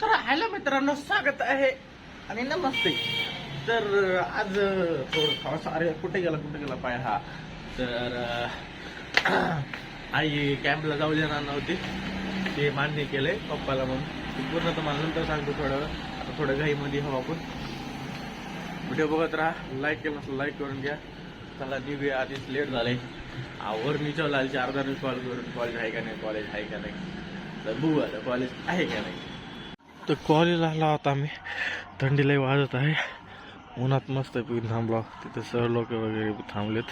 तर हॅलो मित्रांनो स्वागत आहे आणि नमस्ते. तर आज थोडं थोडासा अरे कुठे गेला कुठे गेला पाय हा? तर आई कॅम्पला जाऊ देणार नव्हती. ते मान्य केलंय पप्पाला म्हणून. पूर्ण पूर्ण तुम्हाला नंतर सांगतो थोडं आता थोडं घाईमध्ये हवं आपण. व्हिडिओ बघत राहा. लाईक केलं असं लाईक करून घ्या. चला निघूया. आधीच लेट झाले. आवर निचव चार अर्धा कॉल करून. कॉलेज आहे का नाही? कॉलेज आहे का नाही? तर बघू आता कॉलेज आहे का नाही? तर कॉलेजला आला होता आम्ही. थंडी लई वाजत आहे. उन्हात मस्त पिऊन थांबलो तिथे सर लोक वगैरे थांबलेत.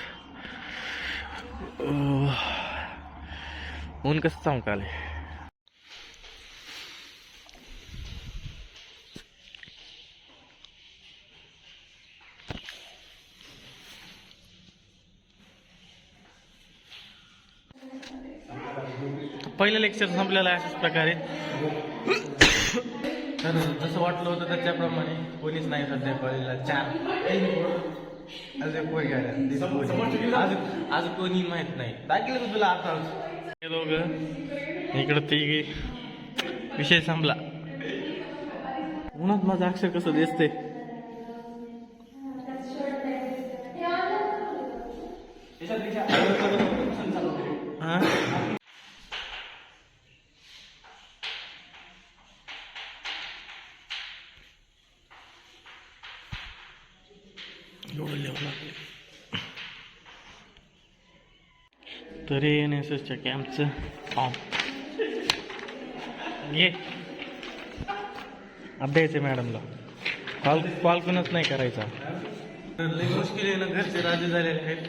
ऊन कसं चमकाले पहिलं लेक्चर संपलेलं आहे अशाच प्रकारे. तर जसं वाटलं होतं त्याच्याप्रमाणे कोणीच नाही सध्या कॉलेजला चार. तीन. आज. आज आज कोणी माहीत नाही. दाखलं तुला आता? हे दोघं. इकडं तिघी. विषय संपला. उन्हात माझं अक्षर कसं दिसते हा एवढं लिहावं लागले तरी एन एस एसच्या कॅम्पचं फॉर्म ये आहे मॅडमला. कॉल कॉल कोणच नाही करायचा. लई मुश्किल आहे ना घरचे राजे झालेले आहेत.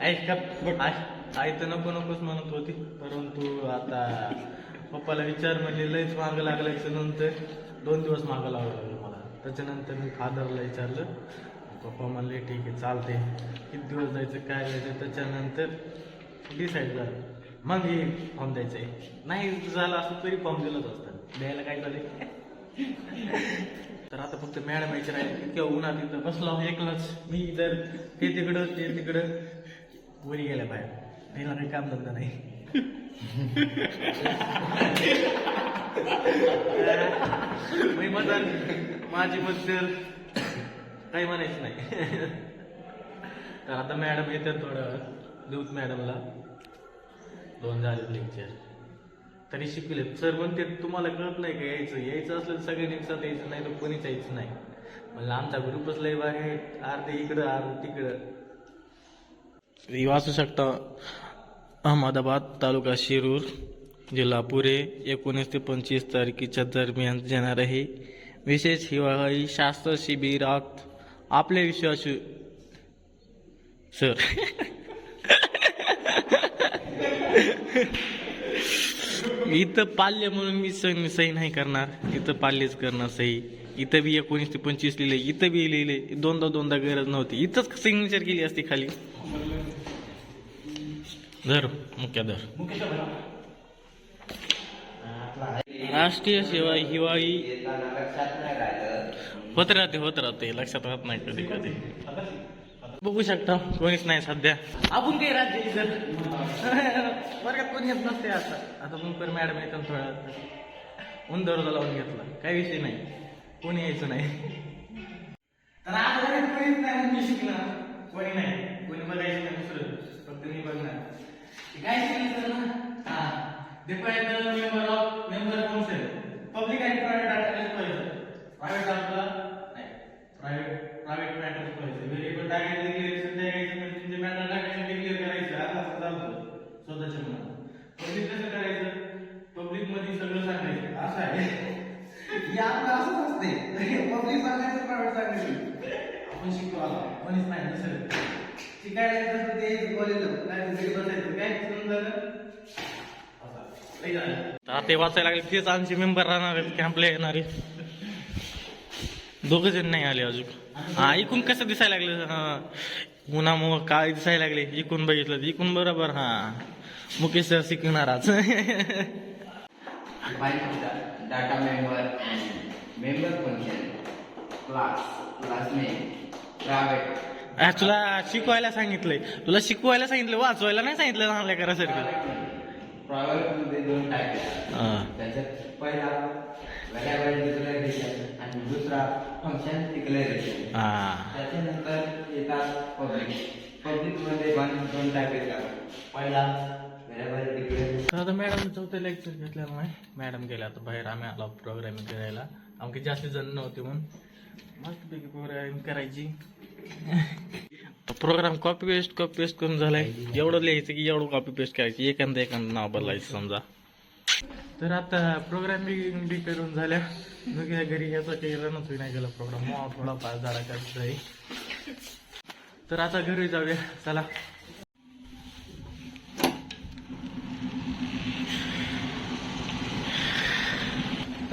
ऐक आई तर नको नकोच म्हणत होती परंतु आता पप्पाला विचार म्हणजे लईच मागं लागल्याच्या नंतर. दोन दिवस मागं लावावं लागलं मला. त्याच्यानंतर मी फादरला विचारलं पप्पा हो म्हणले ठीक आहे चालते किती दिवस जायचं काय जायचं त्याच्यानंतर डिसाईड झालं. मग हे फॉर्म द्यायचं आहे. नाही झालं असं तरी फॉर्म दिलंच असतं. द्यायला काय झाले तर आता फक्त मॅडम यायची राहिले. किंवा उन्हात इथं बसलो एकलाच. मी तर ते तिकडं ते तिकडं. वरी गेल्या बाहेर. त्याला काही काम धंदा नाही. मी माझी मत काही म्हणायचं नाही. तर आता मॅडम येतात थोडं. देऊत मॅडमला. दोन झाले लेक्चर तरी शिकले सर म्हणते तुम्हाला कळत नाही का यायचं? यायचं असलं तर सगळ्यांनी एकसाथ यायचं नाही तर कोणीच यायचं नाही. म्हणलं आमचा ग्रुपच लय भारी आहे. अर्धे इकडं अर्धे तिकडं. वाचू शकता. अहमदाबाद तालुका शिरूर जिल्हा पुरे. एकोणीस ते पंचवीस तारखेच्या दरम्यान येणार आहे. विशेष हिवाळी शास्त्र शिबिरात आपले विश्वासू. सर. इथं पाल्य म्हणून मी सही सही नाही करणार. इथं पाल्यच करणार सही. इथं बी एकोणीस ते पंचवीस लिहिले इथं बी लिहिले. दोनदा दोनदा गरज नव्हती. इथंच सिग्नेचर केली असती खाली. धर मुख्य धर. राष्ट्रीय सेवा हिवाळी होत राहते होत राहते. लक्षात राहत नाही कधी कधी. बघू शकता कोणीच नाही सध्या. आपण काही राज्य इथं वर्गात कोणी येत नसते आता. आता मुंकर मॅडम येतात थोडा उन दरोजा लावून घेतला. काही विषय नाही. कोणी यायचं नाही. तर आज वर्गात कोणीच नाही मी शिकणार कोणी नाही. कोणी बघायचं नाही दुसरं. फक्त मी बघणार. काय शिकायचं ना हा depend member of member council public आणि प्रायव्हेट अटेंडन्स पाहिजे प्रायव्हेट आपला नाही प्रायव्हेट प्रायव्हेट मॅटर्स पाहिजे व्हेरिएबल टाकायचं डिक्लेरेशन द्यायचं म्हणजे तुमचे मॅटर टाकायचं डिक्लेअर करायचं आता असं चालतं स्वतःच्या मनात. पब्लिक कसं करायचं? पब्लिकमध्ये सगळं सांगायचं. असं आहे. या आपलं असंच असते. पब्लिक सांगायचं प्रायव्हेट सांगायचं. आपण शिकतो आलो कोणीच नाही दुसरं. शिकायला येत असं ते कॉलेजला काय घरी बसायचं काय समजून झालं आता ते वाचायला लागले तेच आमचे मेंबर राहणार आहेत कॅम्पला येणारे दोघ जण नाही आले अजून. हा इकून कसं दिसायला लागलं? हा. उन्हामुळं काय दिसायला लागले? इकून बघितलं तर इकून बरोबर हा. मुकेश सर शिकणार आज Define data member and member function, class, class name, private, आ, तुला शिकवायला सांगितलंय. तुला शिकवायला सांगितलं वाचवायला नाही सांगितलं चांगल्या करायसाठी private मध्ये दोन टाईप हा. त्याच्यात पहिला व्हेरिएबल दुसरा फंक्शन डिक्लेरेशन हा. त्याच्यानंतर येतात पब्लिक पब्लिकमध्ये पण दोन टाईप येतात. पहिला तर आता मॅडम चौथं लेक्चर घेतल्यानं नाही मॅडम गेल्या आता बाहेर. आम्ही आलो प्रोग्रामिंग करायला. आमची जास्त जण नव्हते म्हणून मस्तपैकी प्रोग्रामिंग करायची. Program copy paste copy paste करून झालाय. एवढं लिहायचं की एवढं कॉपी पेस्ट करायची. एखादं एखादं नाव बदलायचं समजा. तर आता प्रोग्रामिंग बी करून झाल्या. मग घरी याचा काही रनच नाही गेला प्रोग्राम थोडा पाच झाला काही तर आता घरी जाऊया. चला.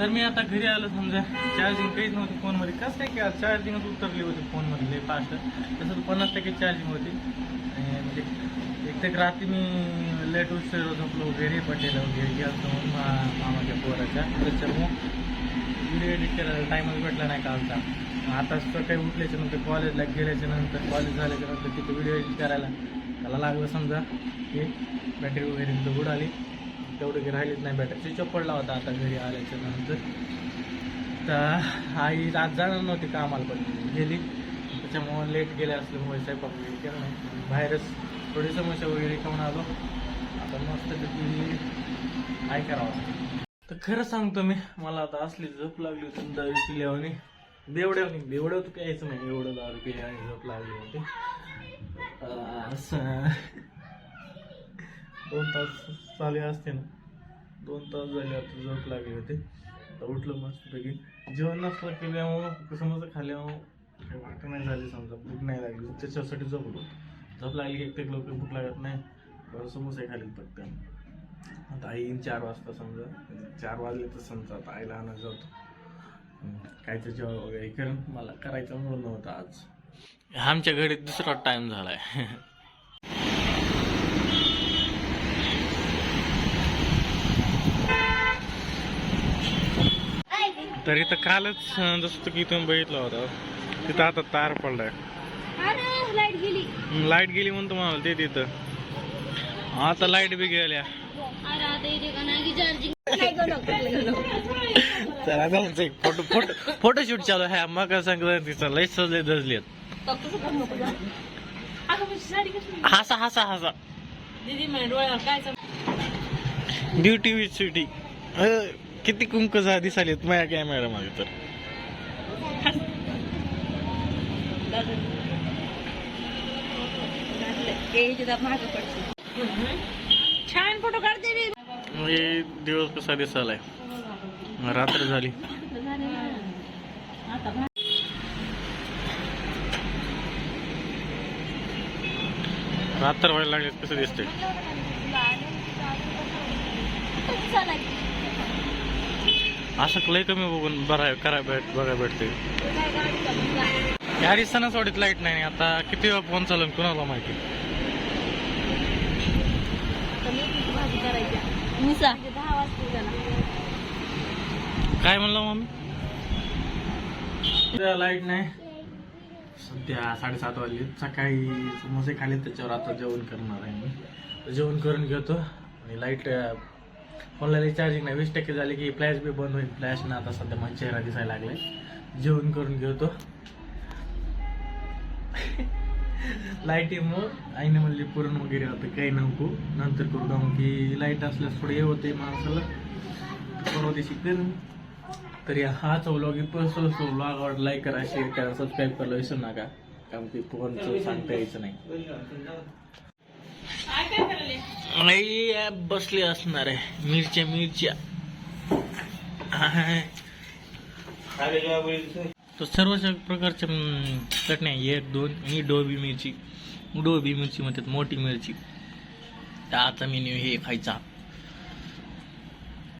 तर मी आता घरी आलो समजा. चार्जिंग काहीच नव्हती फोनमध्ये. कसं काय की चार्जिंगच उतरली होती फोनमध्ये फास्ट तसं पन्नास टक्के चार्जिंग होती. आणि म्हणजे एक तर रात्री मी लेट उशीर झोपलो घरी पडलेलं वगैरे गेलो मा- मामाच्या पोराच्या. त्याच्यामुळं व्हिडिओ एडिट करायला टाईमच भेटला नाही कालचा. आता सकाळी उठल्याच्या नंतर कॉलेजला गेल्याच्यानंतर कॉलेज झाल्याच्यानंतर तिथं व्हिडिओ एडिट करायला. त्याला लागलं समजा की बॅटरी वगैरे तिथं उडाली तेवढं काही राहिलीच नाही बॅटरी स्विच ऑफ पडला होता आता घरी आल्याच्यानंतर. तर आई आज जाणार नव्हती कामाला पण. गेली. त्याच्यामुळं लेट गेले असल्यामुळे स्वयंपाक वगैरे केला नाही. बाहेरच थोडी समस्या वगैरे खाऊन आलो. आता मस्त काय करावं तर खरं सांगतो मी मला आता असली झोप लागली होती दारू पिल्यावानी बेवड्यावनी बेवड्याव तू प्यायचं नाही. एवढं दारू पिल्याने झोप लागली होती. असं. दोन तास चालू असते ना. दोन तास झाले आता झोप लागली होती. आता उठलं मस्तपैकी. जेवण नसलं केल्यामुळं समजा खाल्यामुळं काही वाटत नाही झाली समजा. भूक नाही लागली. त्याच्यासाठी झोपलो. झोप लागली की एक लोक भूक लागत नाही. समोसे खाली फक्त. आता आई येईन चार वाजता समजा. म्हणजे चार वाजले तर समजा आता आईला आणत जातो. हम्म, कायचं जेवण वगैरे करून. मला करायचं म्हणून नव्हतं आज. आमच्या घरी दुसरा टाइम झालाय. तर इथं कालच जसं की तुम्ही बघितलं होतं तिथं आता तार पडलाय. अरे लाइट गेली. लाइट गेली म्हणून तुम्हाला ते तिथं. आता लाइट बी गेल्या. चला एक फोटो फोटो फोटोशूट चालू आहे. मग संक्रांतीचा लय सजले दजलेत हसा हसा हसा. दीदी ब्युटी विथ सिटी किती कुंक दिसालेत माझ्या कॅमेरा मध्ये तर. छान फोटो काढते दिवस कसा दिसालाय रात्र झाली. रात्र व्हायला लागले कसं दिसते असं लय कमी बघून बरा करा भेट बघा भेटते या सणासवाडीत लाइट नाही आता किती वेळा फोन चालून कुणाला माहिती? भाजी करायची? मिसा. दहा वाजता झाला काय म्हणलं मम्मी? लाइट नाही. सध्या साडेसात वाजले. सकाळी समोसे खाले त्याच्यावर आता जेवण करणार आहे मी. जेवण करून घेतो आणि लाइट फोनला चार्जिंग नाही. वीस टक्के झाली की फ्लॅश बी बंद होईल. फ्लॅश ना आता सध्या माझा चेहरा दिसायला लागलाय. जेवण करून घेतो. लाइट मग आईने म्हणली पुरण वगैरे होतं काही नको. नंतर करू का? मग की लाइट असल्यास थोडं हे होते माणसाला. परवा दिवशी करून. तर या हाच व्लॉग इथं व्लॉग आवड लाईक करा शेअर करा सबस्क्राईब करायला विसरू नका. कारण की फोनचं सांगता यायचं नाही. नाही ॲप बसले असणार आहे. मिरच्या मिरच्या. तर सर्व प्रकारच्या चटण्या एक दोन. ही डोबी मिरची. डोबी मिरची म्हणतात मोठी मिरची. तर आता मेन्यू हे खायचा.